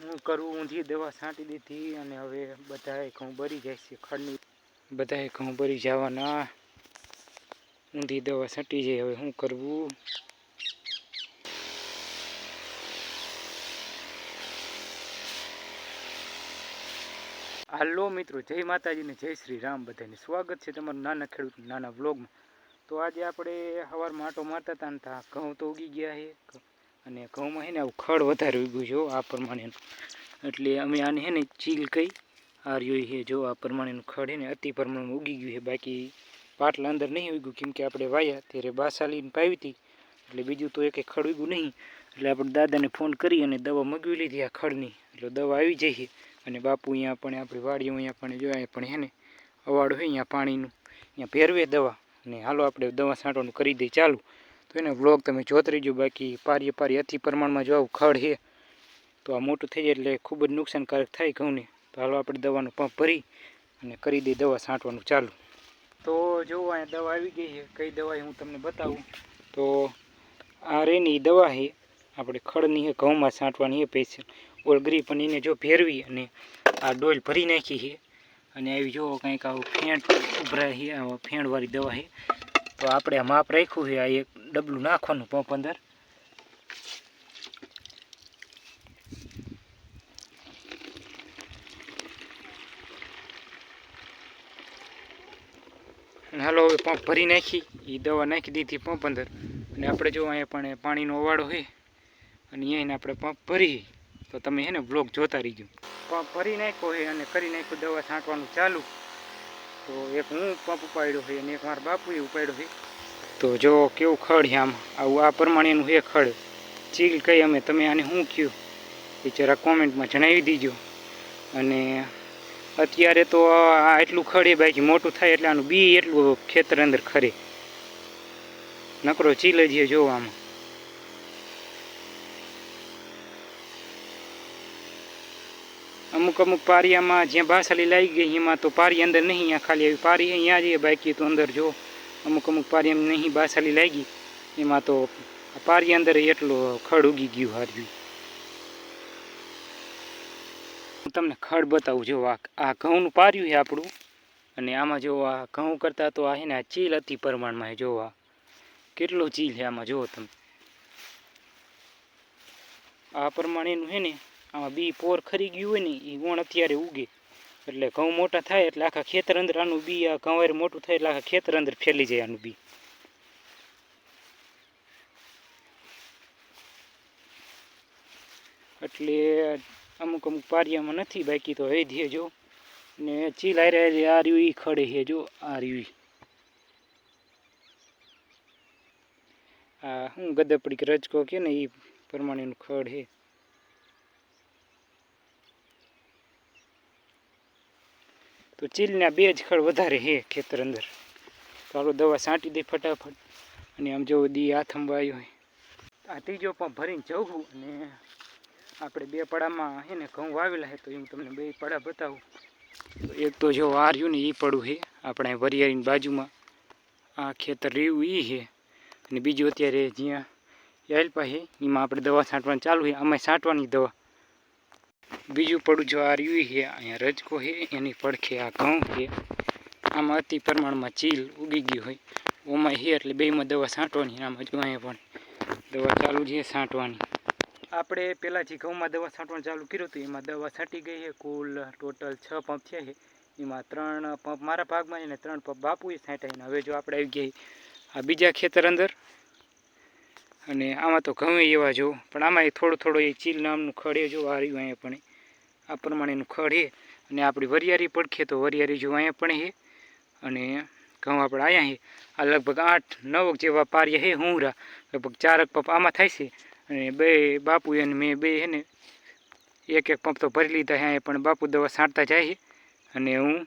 હું કરું, ઊંધી દવા છાંટી દીધી અને હવે બધાએ ઘઉં ભરી જાય છે ખડની. બધાએ ઘઉં ભરી જવાના. ઊંધી દવા છાંટી જાય, હવે શું કરવું? હાલો મિત્રો, જય માતાજીને જય શ્રી રામ. બધાને સ્વાગત છે તમારું નાના ખેડૂત નાના વ્લોગમાં. તો આજે આપણે સવારમાં આટો મારતા હતા ને તા ઘઉં તો ઉગી ગયા છે. અને ઘઉંમાં છે ને આવું ખડ વધારે ઉગ્યું જો આ પ્રમાણેનું. એટલે અમે આને છે ને ચીલ કહી આ રહ્યું છે જો આ પ્રમાણેનું ખડ છે ને અતિ પ્રમાણમાં ઉગી ગયું છે. બાકી પાટલા અંદર નહીં ઉગ્યું, કેમ કે આપણે વાયા ત્યારે બાસાલીને પાવી હતી. એટલે બીજું તો એકે ખડ ઉગ્યું નહીં. એટલે આપણે દાદાને ફોન કરી અને દવા મગાવી લીધી આ ખડની. એટલે દવા આવી જઈએ અને બાપુ અહીંયા પણ, આપણી વાડીઓ અહીંયા પણ જોયા પણ છે ને અવાડ હોય અહીંયા પાણીનું. અહીંયા ભેરવે દવા. અને હાલો આપણે દવા છાંટવાનું કરી દઈએ, ચાલુ. તો એને વ્લોગ તમે જોત રહીજો બાકી પારીએ પારી અતિ પ્રમાણમાં જો ખડ છે, તો આ મોટું થઈ જાય એટલે ખૂબ જ નુકસાનકારક થાય ઘઉંને. તો હાલો આપણે દવાનું પંપ ભરી અને કરી દઈએ દવા છાંટવાનું ચાલુ. તો જો અહીંયા દવા આવી ગઈ છે, કઈ દવા હું તમને બતાવું. તો આ રેની દવા છે, આપણે ખડની છે, ઘઉંમાં છાંટવાની છે ઓલ ઓલગરી પણ એને જો ભેરવી અને આ ડોલ ભરી નાખી છે. અને આવી જો કંઈક આવું ફેણ ઉભરાય છે ફેણવાળી દવા છે. તો આપણે માપ રાખ્યું છે, આ એક ડબલું નાખવાનું પંપ અંદર. હાલો હવે પંપ ભરી નાખી એ દવા નાખી દીધી પંપ અંદર. અને આપણે જો અહીંયા પણ પાણીનો અવાડો છે, અને અહીંયા આપણે પંપ ભરી. તો તમે છે ને બ્લોગ જોતા રહીજો. પંપ ભરી નાખ્યો છે અને કરી નાખ્યું, દવા છાંટવાનું ચાલુ. તો એક હું પંપ ઉપાડ્યો છે અને એક મારા બાપુએ ઉપાડ્યો છે. તો જો કેવું ખડ છે આમ, આવું આ પ્રમાણેનું છે ખડ. ચીલ કહી અમે, તમે આને શું કહ્યું એ જરા કોમેન્ટમાં જણાવી દીજો. અને અત્યારે તો આ એટલું ખડે બાકી મોટું થાય એટલે આનું બી એટલું ખેતર અંદર ખરે. નકરો ચીલ જ છે જોવો આમાં અમુક અમુક પારિયામાં જ્યાં બાસાલી લાગી ગઈ, એમાં તો પારી અંદર નહીં અહીંયા ખાલી આવી પારી અહીંયા જઈએ બાકી તો અંદર, જો. અમુક અમુક પારિયામાં નહીં બાસાલી લાગી. એમાં તો આ પારી અંદર એટલો ખડ ઉગી ગયું હાર્યું. હું તમને ખડ બતાવું, જો આ આ ઘઉંનું પાર્યું છે આપણું. અને આમાં જો આ ઘઉં કરતાં તો આ છે ને આ ચીલ અતિ પ્રમાણમાં, જો આ. કેટલો ચીલ છે આમાં જુઓ તમે. આ પ્રમાણેનું છે ને આમાં બી પોર ખરી ગયું હોય ને એ ગોણ અત્યારે ઉગે. એટલે ઘઉં મોટા થાય એટલે આખા ખેતર અંદર આનું બી, આ હારે મોટું થાય એટલે આખા ખેતર અંદર ફેલી જાય આનું બી. એટલે અમુક અમુક પારિયામાં નથી બાકી તો હૈ ધીએ જો. ને ચીલ હારે આ રહ્યું, ઈ ખડે છે જો, આ રહ્યું. આ હું ગદપડી રજકો કે ને એ પ્રમાણેનું ખડ છે તો ચીલના બે જ ખડ વધારે છે ખેતર અંદર. તો હાલો દવા છાંટી દઈ ફટાફટ. અને આમ જો દી હાથમાં આવ્યો હોય આ ત્રીજો પણ ભરીને જવું અને આપણે બે પડામાં છે ને ઘઉં વાવેલા છે તો હું તમને બે પડા બતાવું. તો એક તો જો આ રહ્યું ને એ પડું છે આપણે વરિયાળીની બાજુમાં. આ ખેતર રહ્યું એ છે અને બીજું અત્યારે જ્યાં એલપા છે એમાં આપણે દવા છાંટવાની ચાલુ છે આમાં છાંટવાની દવા. બીજું પડું જો આ રહ્યું છે, અહીંયા રજકો છે, એની પડખે આ ઘઉં છે. આમાં અતિ પ્રમાણમાં ચીલ ઉગી ગયું હોય. ઓમાં છે એટલે બેમાં દવા છાંટવાની, આમાં જો અહીંયા પણ દવા ચાલુ છે છાંટવાની. આપણે પહેલાં જે ઘઉંમાં દવા છાંટવાનું ચાલુ કર્યું હતું, એમાં દવા છાંટી ગઈ છે, કુલ ટોટલ છ પંપ છે. એમાં ત્રણ પંપ મારા ભાગમાં ને ત્રણ પંપ બાપુએ છાંટ્યા ને હવે જો આપણે આવી ગઈ આ બીજા ખેતર અંદર અને આમાં તો ઘઉં એવા જો, પણ આમાં એ થોડું થોડું એ ચીલ નામનું ખડે જો વાર્યું અહીંયા પણ આ પ્રમાણેનું ખડ હે અને આપણી વરિયારી પડખે તો વરિયારી જો અહીંયા પણ હે અને ઘઉં આપણે અહીંયા છે. આ લગભગ આઠ નવ જેવા પારિયા હે હુંરા લગભગ ચારક પંપ આમાં થાય છે. અને બે બાપુ અને મેં બે હે ને, એક એક પંપ તો ભરી લીધા છે પણ બાપુ દવા છાંટતા જાય છે. અને હું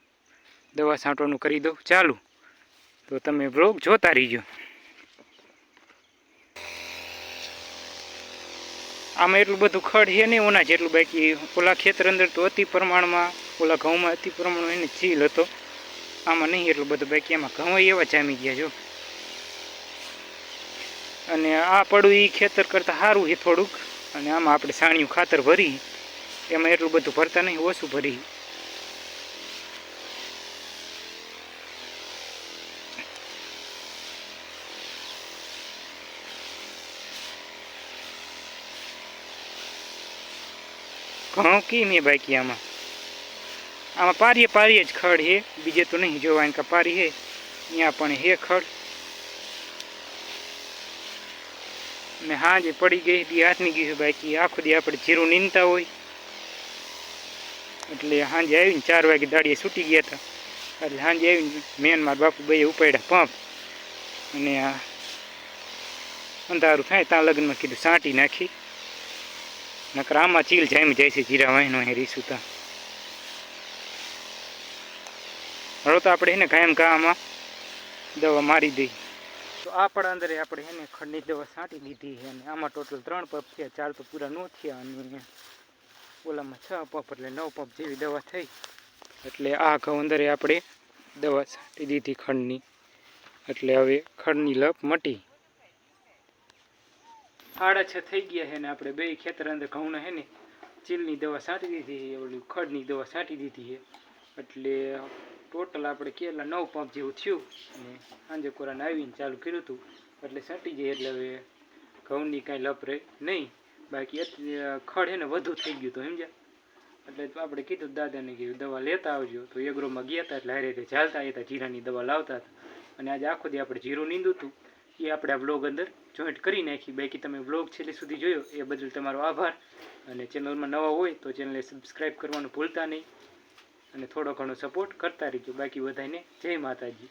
દવા છાંટવાનું કરી દઉં. ચાલુ. તો તમે બ્લોગ જોતા રહીજો. આમાં એટલું બધું ખડ છે નહીં, ઓના જેટલું બાકી. ઓલા ખેતર અંદર તો અતિ પ્રમાણમાં, ઓલા ઘઉંમાં અતિ પ્રમાણમાં એને ચીલ હતો. આમાં નહીં એટલું બધું બાકી એમાં ઘઉં એવા જામી ગયા જો. અને આ પડું એ ખેતર કરતાં સારું છે થોડુંક. અને આમાં આપણે સાણિયું ખાતર ભરી. એમાં એટલું બધું ભરતા નહીં, ઓછું ભરી. ઘણું કી મેં બાકી આમાં આમાં પારીએ પારીએ જ ખડ હે બીજે તો નહીં જોવા કે પારી હે અહીંયા પણ હે ખડ ને હાજે પડી ગઈ હતી હાથની ગઈ છે બાકી આખો દી આપણે જીરું નીંદતા હોય એટલે સાંજે આવીને ચાર વાગે દાડીએ છૂટી ગયા હતા એટલે સાંજે આવીને મેન માર બાપુ ભાઈએ ઉપાડ્યા પંપ અને આ અંધારું થાય ત્યાં લગ્નમાં કીધું સાંટી નાખી નકર આમાં ચીલ જામી જાય છે જીરા વાહીનો હે રીસું ત્યાં હવે તો આપણે એને કાયમ કામાં દવા મારી દઈ. તો આ પણ અંદર આપણે એને ખંડની દવા છાંટી દીધી છે અને આમાં ટોટલ ત્રણ પંપ થયા, ચાર તો પૂરા ન થયા અને ઓલામાં છ પંપ એટલે નવ પંપ જેવી દવા થઈ. એટલે આ ઘઉં અંદરે આપણે દવા છાંટી દીધી ખંડની. એટલે હવે ખંડની લપ મટી. સાડા છ, થઈ ગયા છે ને આપણે બે ખેતર અંદર ઘઉંના છે ને ચીલની દવા છાંટી દીધી છે, ઓલી ખડની દવા છાંટી દીધી છે. એટલે ટોટલ આપણે કેટલા નવ પંપ જેવું થયું ને સાંજે કોરાને આવીને ચાલુ કર્યું હતું. એટલે છાંટી જાય એટલે હવે ઘઉંની કાંઈ લપરે નહીં. બાકી ખડ છે ને વધુ થઈ ગયું તો સમજ્યા? એટલે આપણે કીધું દાદાને કે દવા લેતા આવજો. તો એગ્રોમાં ગયા હતા એટલે હારે હારે ચાલતા હતા, જીરાની દવા લાવતા હતા. અને આજે આખો દી આપણે જીરું નીંદું હતું. એ આપણે આ બ્લોગ અંદર જોઈન્ટ કરી નાખી. બાકી તમે બ્લોગ છેલ્લે સુધી જોયો, એ બદલ તમારો આભાર. અને ચેનલમાં નવા હોય તો ચેનલને સબસ્ક્રાઈબ કરવાનું ભૂલતા નહીં. અને થોડો ઘણો સપોર્ટ કરતા રહીજો. બાકી બધાને જય માતાજી.